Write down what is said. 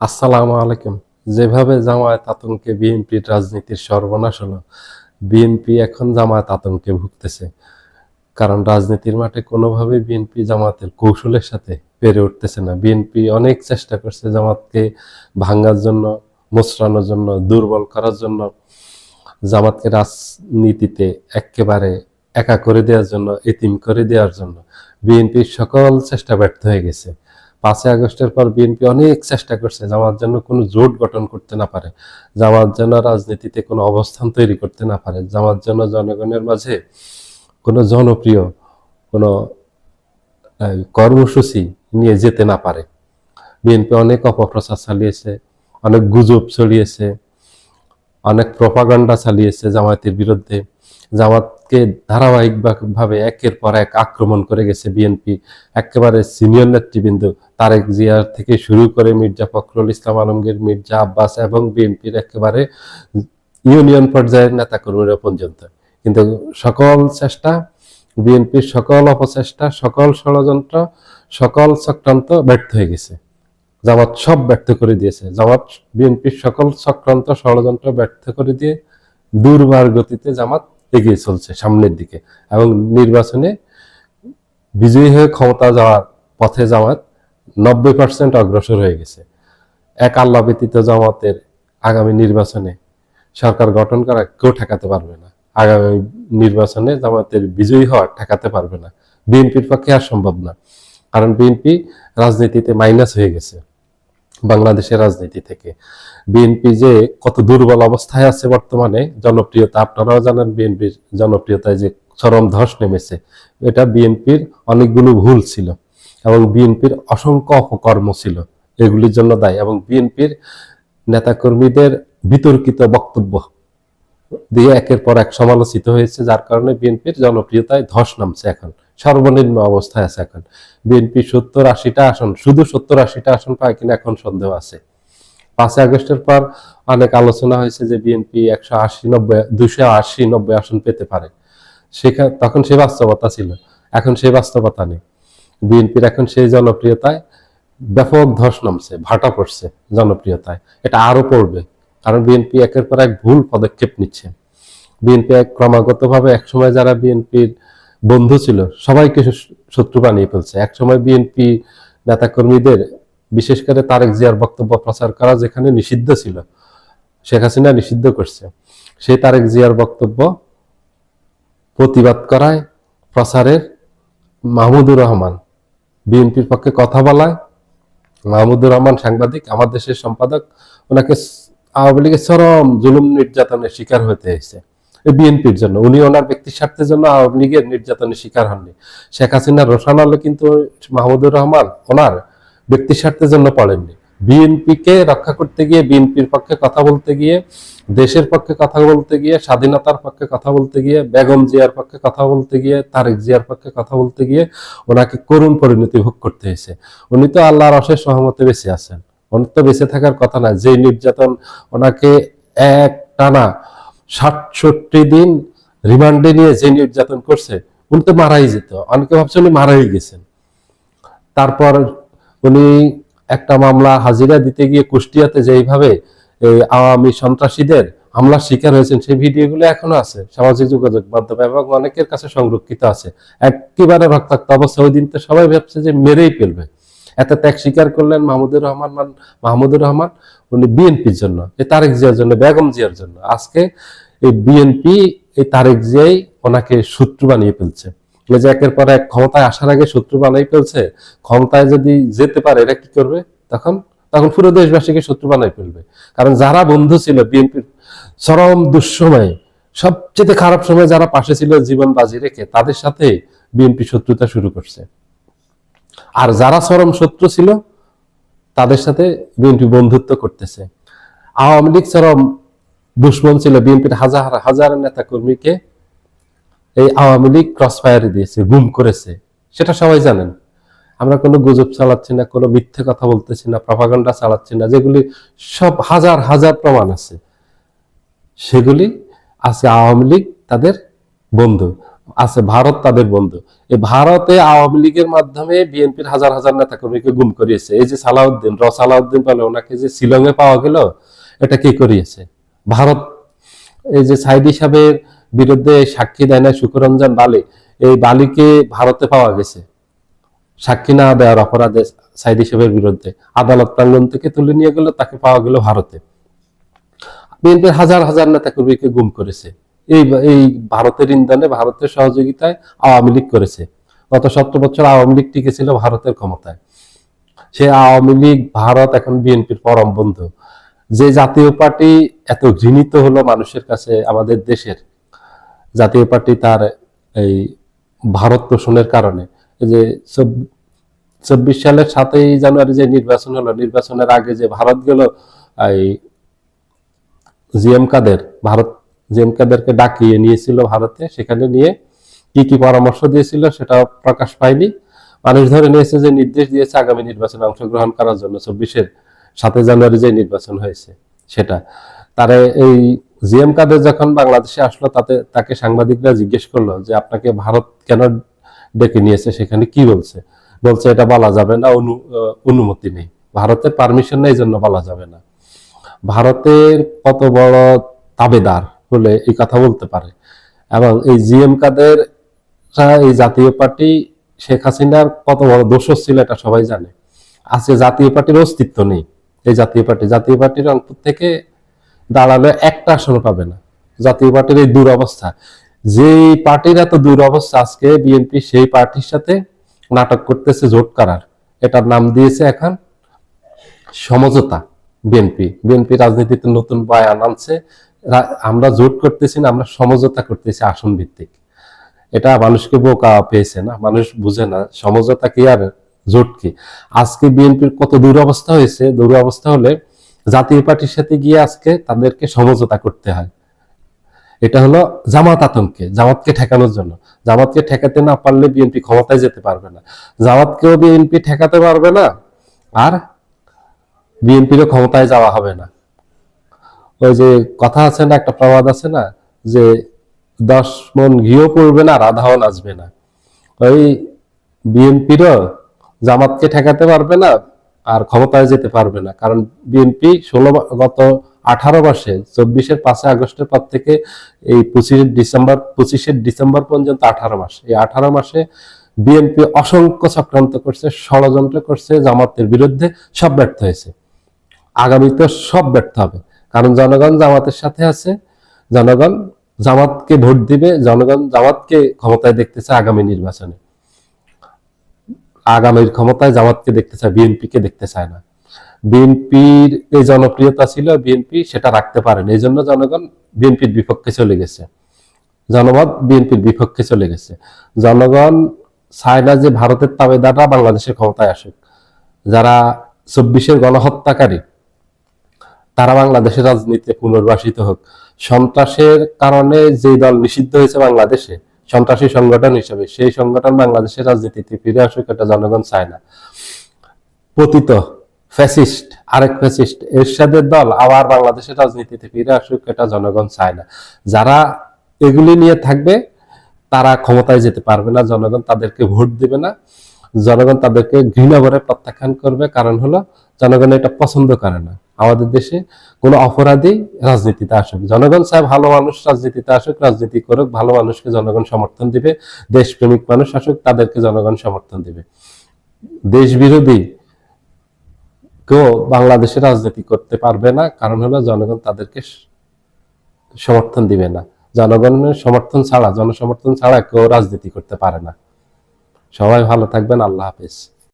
আসসালামু আলাইকুম। যেভাবে জামায়াত আতঙ্কে বিএনপির রাজনীতির সর্বনাশ হলো, বিএনপি এখন জামায়াত আতঙ্কে ভুগতেছে। কারণ রাজনীতির মাঠে কোনোভাবেই বিএনপি জামাতের কৌশলের সাথে পেরে উঠতেছে না। বিএনপি অনেক চেষ্টা করছে জামাতকে ভাঙ্গার জন্য, মোচড়ানোর জন্য, দুর্বল করার জন্য। জামাতকে রাজনীতিতে একেবারে একা করে দেওয়ার জন্য, এতিম করে দেওয়ার জন্য। বিএনপির সকল চেষ্টা ব্যর্থ হয়ে গেছে। পাঁচই আগস্টের পর বিএনপি অনেক চেষ্টা করছে জামাত যেন কোনো জোট গঠন করতে না পারে, জামাত যেন রাজনীতিতে কোনো অবস্থান তৈরি করতে না পারে, জামাত যেন জনগণের মাঝে কোনো জনপ্রিয়, কোনো কর্মসূচি নিয়ে যেতে না পারে। বিএনপি অনেক অপপ্রচার চালিয়েছে, অনেক গুজব ছড়িয়েছে, অনেক প্রপাগান্ডা চালিয়েছে জামায়াতের বিরুদ্ধে। জামাতকে ধারাবাহিকভাবে একের পর এক আক্রমণ করে গেছে বিএনপি একেবারে সিনিয়র নেতৃবৃন্দ তারেক জিয়ার থেকে শুরু করে মির্জা ফখরুল ইসলাম আলমগীর, মির্জা আব্বাস এবং বিএনপির একেবারে ইউনিয়ন পর্যায়ের নেতাকর্মীরা পর্যন্ত। কিন্তু সকল চেষ্টা বিএনপির সকল অপচেষ্টা, সকল ষড়যন্ত্র, সকল চক্রান্ত ব্যর্থ হয়ে গেছে। জামাত সব ব্যর্থ করে দিয়েছে। জামাত বিএনপির সকল চক্রান্ত, ষড়যন্ত্র ব্যর্থ করে দিয়ে দুর্বার গতিতে জামাত এগিয়ে চলছে সামনের দিকে। এবং নির্বাচনে বিজয়ী হয়ে ক্ষমতা যাওয়ার পথে জামাত নব্বই পার্সেন্ট অগ্রসর হয়ে গেছে। এক আল্লাহ ব্যতীত জামাতের আগামী নির্বাচনে সরকার গঠন করা কেউ ঠেকাতে পারবে না। আগামী নির্বাচনে জামাতের বিজয়ী হওয়া ঠেকাতে পারবে না। বিএনপির পক্ষে আর সম্ভব না। কারণ বিএনপি রাজনীতিতে মাইনাস হয়ে গেছে। বাংলাদেশের রাজনীতি থেকে। বিএনপি যে কত দুর্বল অবস্থায় আছে বর্তমানে, জনপ্রিয়তা আপনারাও জানেন বিএনপির জনপ্রিয়তায় যে চরম ধস নেমেছে, এটা বিএনপির অনেকগুলো ভুল ছিল এবং বিএনপির অসংখ্য অপকর্ম ছিল এগুলির জন্য দায়ী এবং বিএনপির নেতাকর্মীদের বিতর্কিত বক্তব্য দিয়ে একের পর এক সমালোচিত হয়েছে, যার কারণে বিএনপির জনপ্রিয়তায় ধস নামছে এখন। সর্বনিম্ন অবস্থায় আছে এখন। বিএনপি সত্তর আশিটা আসন, শুধু সত্তর আশিটা আসন পায় কিনা এখন সন্দেহ আছে। পাঁচই আগস্টের পর অনেক আলোচনা হয়েছে যে বিএনপি একশো আশি, নব্বই দুশো আশি, নব্বই আসন পেতে পারে। সেখানে তখন সে বাস্তবতা ছিল, এখন সেই বাস্তবতা নেই। বিএনপির এখন সেই জনপ্রিয়তায় ব্যাপক ধস নামছে, ভাটা পড়ছে জনপ্রিয়তায়। এটা আরও পড়বে, কারণ বিএনপি একের পর এক ভুল পদক্ষেপ নিচ্ছে। বিএনপি ক্রমাগতভাবে একসময় যারা বিএনপির বন্ধু ছিল, সবাইকে শত্রু বানিয়ে ফেলছে। একসময় বিএনপি নেতাকর্মীদের, বিশেষ করে তারেক জিয়ার বক্তব্য প্রচার করা যেখানে নিষিদ্ধ ছিল, শেখ হাসিনা নিষিদ্ধ করছে। সেই তারেক জিয়ার বক্তব্য প্রতিবাদ করায় প্রচারের মাহমুদুর রহমান। বিএনপির পক্ষে কথা বলায় মাহমুদুর রহমান সাংবাদিক, আমার দেশের সম্পাদক। ওনাকে আওয়ামী লীগের চরম জুলুম নির্যাতনের শিকার হতে হয়েছে। বিএনপির জন্য। উনি ওনার ব্যক্তি স্বার্থের জন্য আওয়ামী লীগের নির্যাতনের শিকার হননি। শেখ হাসিনার রোশান আলো কিন্তু মাহমুদুর রহমান ওনার ব্যক্তি স্বার্থের জন্য পড়েননি। বিএনপিকে রক্ষা করতে গিয়ে, বিএনপির পক্ষে কথা বলতে গিয়ে, দেশের পক্ষে কথা বলতে গিয়ে, স্বাধীনতার পক্ষে কথা বলতে গিয়ে, বেগম জিয়ার পক্ষে কথা বলতে গিয়ে, তারেক জিয়ার পক্ষে কথা বলতে গিয়ে ওনাকে করুণ পরিণতি ভোগ করতে হয়েছে। উনি তো আল্লাহর অশেষ সহমতে বেঁচে আছেন। ওনার তো বেঁচে থাকার কথা না যে নির্যাতন ওনাকে এক টানা সাতষট্টি দিন রিমান্ডে নিয়ে যে নির্যাতন করছে, উনি তো মারাই যেত। অনেকে ভাবছে উনি মারাই গেছেন। তারপর উনি একটা মামলা হাজিরা দিতে গিয়ে কুষ্টিয়াতে যেইভাবে আওয়ামী সন্ত্রাসীদের হামলার শিকার হয়েছেন, সেই ভিডিওগুলো এখনও আছে। সামাজিক যোগাযোগ মাধ্যমে এবং অনেকের কাছে সংরক্ষিত আছে। একেবারে রক্তাক্ত অবস্থা। ওই দিন তো সবাই ভাবছে যে মেরেই ফেলবে। এত ত্যাগ স্বীকার করলেন মাহমুদুর রহমান মান- মাহমুদুর রহমান, উনি বিএনপির জন্য, এই তারেক জিয়ার জন্য, বেগম জিয়ার জন্য। আজকে এই বিএনপি, এই তারেক জিয়াই ওনাকে শত্রু বানিয়ে ফেলছে। যে একের পর এক ক্ষমতায় আসার আগে শত্রু বানাই ফেলছে, ক্ষমতায় যদি যেতে পারে, এরা কি করবে? তখন তখন পুরো দেশবাসীকে শত্রু বানাই ফেলবে। কারণ যারা বন্ধু ছিল বিএনপির, চরম দুঃসময়ে, সবচেয়ে খারাপ সময় যারা পাশে ছিল জীবন বাজি রেখে, তাদের সাথে বিএনপি শত্রুতা শুরু করছে। আর যারা চরম শত্রু ছিল, তাদের সাথে বিএনপি বন্ধুত্ব করতেছে। আওয়ামী লীগ চরম দুশ্মন ছিল বিএনপির হাজার হাজার নেতা কর্মীকে এই আওয়ামী লীগ ক্রস ফায়ারে দিয়েছে, গুম করেছে। সেটা সবাই জানেন। আমরা কোনো গুজব চালাচ্ছি না, কোনো মিথ্যে কথা বলতেছি না প্রপাগান্ডা চালাচ্ছি না, যেগুলি সব হাজার হাজার প্রমাণ আছে। সেগুলি আজকে আওয়ামী লীগ তাদের বন্ধু। আছে, ভারত তাদের বন্ধু। এই ভারতে আওয়ামী লীগের মাধ্যমে বিএনপির হাজার হাজার নেতা কর্মীকে গুম করিয়েছে। এই যে সালাউদ্দিন র সালাউদ্দিন বলে, ওনাকে যে শিলংয়ে পাওয়া গেল, এটা কে করিয়েছে? ভারত, এই যে সাইদি সাহেবের বিরুদ্ধে সাক্ষী দেয় না সুকরঞ্জন বালি, এই বালিকে ভারতে পাওয়া গেছে। সাক্ষী না দেওয়ার অপরাধে সাইদি সাহেবের বিরুদ্ধে। আদালত প্রাঙ্গন থেকে তুলে নিয়ে গেল, তাকে পাওয়া গেল ভারতে। বিএনপির হাজার হাজার নেতা কর্মীকে গুম করেছে। এই এই ভারতের ইন্ধনে ভারতের সহযোগিতায় আওয়ামী লীগ করেছে। গত সত্তর বছর আওয়ামী লীগ টিকেছিল ভারতের ক্ষমতায়। সে আওয়ামী লীগ, ভারত এখন বিএনপির পরম বন্ধু। যে জাতীয় পার্টি এত ঘৃণিত হলো মানুষের কাছে, আমাদের দেশের। জাতীয় পার্টি তার এই ভারত পোষণের কারণে। যে চব্বিশ সালের সাতই জানুয়ারি যে নির্বাচন হলো, নির্বাচনের আগে যে ভারত গেল, এই জিএম কাদের, ভারত জিএম কাদেরকে ডাকিয়ে নিয়েছিল ভারতে, সেখানে নিয়ে কি কি পরামর্শ দিয়েছিল সেটা প্রকাশ পায়নি। মানুষ ধরে নিয়েছে যে নির্দেশ দিয়েছে আগামী নির্বাচনে অংশগ্রহণ করার জন্য, চব্বিশের সাতই জানুয়ারি যে নির্বাচন হয়েছে সেটা। তারে এই জিএম কাদের যখন বাংলাদেশে আসলো, তাতে তাকে সাংবাদিকরা জিজ্ঞেস করল যে, আপনাকে ভারত কেন ডেকে নিয়েছে? সেখানে কি বলছে? বলছে, এটা বলা যাবে না, অনু- অনুমতি নেই। ভারতের পারমিশন নেই জন্য বলা যাবে না। ভারতের কত বড় তাবেদার হলে এই কথা বলতে পারে। এবং এই জিএম কাদের এই জাতীয় পার্টি, শেখ হাসিনার কত বড় দোষ ছিল এটা সবাই জানে। আজকে জাতীয় পার্টির অস্তিত্ব নেই। এই জাতীয় পার্টি, জাতীয় পার্টির রংপুর থেকে দাঁড়ালে একটা আসন পাবে না। জাতীয় পার্টির এই দুরবস্থা। যেই পার্টির এত দুরবস্থা আজকে বিএনপি, সেই পার্টির সাথে নাটক করতেছে জোট করার। এটার নাম দিয়েছে এখন সমঝোতা বিএনপি। বিএনপি রাজনীতিতে নতুন বয়ান আনছে। আমরা জোট করতেছি না, আমরা সমঝোতা করতেছি আসন ভিত্তিক। এটা মানুষকে বোকা পেয়েছে না, মানুষ বুঝে না সমঝোতা কি আর জোট কি। আজকে বিএনপির কত দুরবস্থা হয়েছে, দুরবস্থা হলে জাতীয় পার্টির সাথে গিয়ে আজকে তাদেরকে সমঝোতা করতে হয়। এটা হলো জামাত আতঙ্কে, জামাতকে ঠেকানোর জন্য। জামাতকে ঠেকাতে না পারলে বিএনপি ক্ষমতায় যেতে পারবে না। জামাতকেও বিএনপি ঠেকাতে পারবে না, আর বিএনপিরও ক্ষমতায় যাওয়া হবে না। ওই যে কথা আছে না, একটা প্রবাদ আছে না, যে দশ মন ঘিও পড়বে না, রাধাও নাচবে না। ওই বিএনপিরও জামাতকে ঠেকাতে পারবে না আর ক্ষমতায় যেতে পারবে না। কারণ বিএনপি ষোলো গত আঠারো মাসে, চব্বিশের পাঁচই আগস্টের পর থেকে এই পঁচিশে ডিসেম্বর পঁচিশে ডিসেম্বর পর্যন্ত আঠারো মাস, এই আঠারো মাসে বিএনপি অসংখ্য চক্রান্ত করছে, ষড়যন্ত্র করছে, জামাতের বিরুদ্ধে সব ব্যর্থ হয়েছে। আগামীতে সব ব্যর্থ হবে। কারণ জনগণ জামাতের সাথে আছে, জনগণ জামাতকে ভোট দিবে, জনগণ জামাতকে ক্ষমতায় দেখতে চায় আগামী নির্বাচনে। আগামীর ক্ষমতায় জামাতকে দেখতে চায় বিএনপি কে দেখতে চায় না। বিএনপির এই জনপ্রিয়তা ছিল, বিএনপি সেটা রাখতে পারেন এই জন্য জনগণ বিএনপির বিপক্ষে চলে গেছে। জনমত বিএনপির বিপক্ষে চলে গেছে। জনগণ চায় না যে ভারতের তাবেদাররা বাংলাদেশের ক্ষমতায় আসুক। যারা চব্বিশের গণহত্যাকারী তারা বাংলাদেশের রাজনীতিতে পুনর্বাসিত হোক। সন্ত্রাসের কারণে যে দল নিষিদ্ধ হয়েছে বাংলাদেশে, সন্ত্রাসী সংগঠন হিসেবে, সেই সংগঠন বাংলাদেশের রাজনীতিতে ফিরে আসুক এটা জনগণ চায় না। পতিত, ফ্যাসিস্ট, আরেক ফ্যাসিস্ট এরশাদের দল আবার বাংলাদেশের রাজনীতিতে ফিরে আসুক এটা জনগণ চায় না। যারা এগুলি নিয়ে থাকবে, তারা ক্ষমতায় যেতে পারবে না, জনগণ তাদেরকে ভোট দিবে না। জনগণ তাদেরকে ঘৃণা ভরে প্রত্যাখ্যান করবে, কারণ হলো জনগণ এটা পছন্দ করে না। আমাদের দেশে কোনো অপরাধী রাজনীতিতে আসুক। জনগণ চায় ভালো মানুষ রাজনীতিতে আসুক, রাজনীতি করুক, ভালো মানুষকে জনগণ সমর্থন দিবে, দেশপ্রেমিক মানুষ আসুক, তাদেরকে জনগণ সমর্থন দিবে। দেশ বিরোধী কেউ বাংলাদেশে রাজনীতি করতে পারবে না, কারণ হলো জনগণ তাদেরকে সমর্থন দিবে না। জনগণের সমর্থন ছাড়া, জনসমর্থন ছাড়া কেউ রাজনীতি করতে পারে না। সবাই ভালো থাকবেন, আল্লাহ হাফেজ।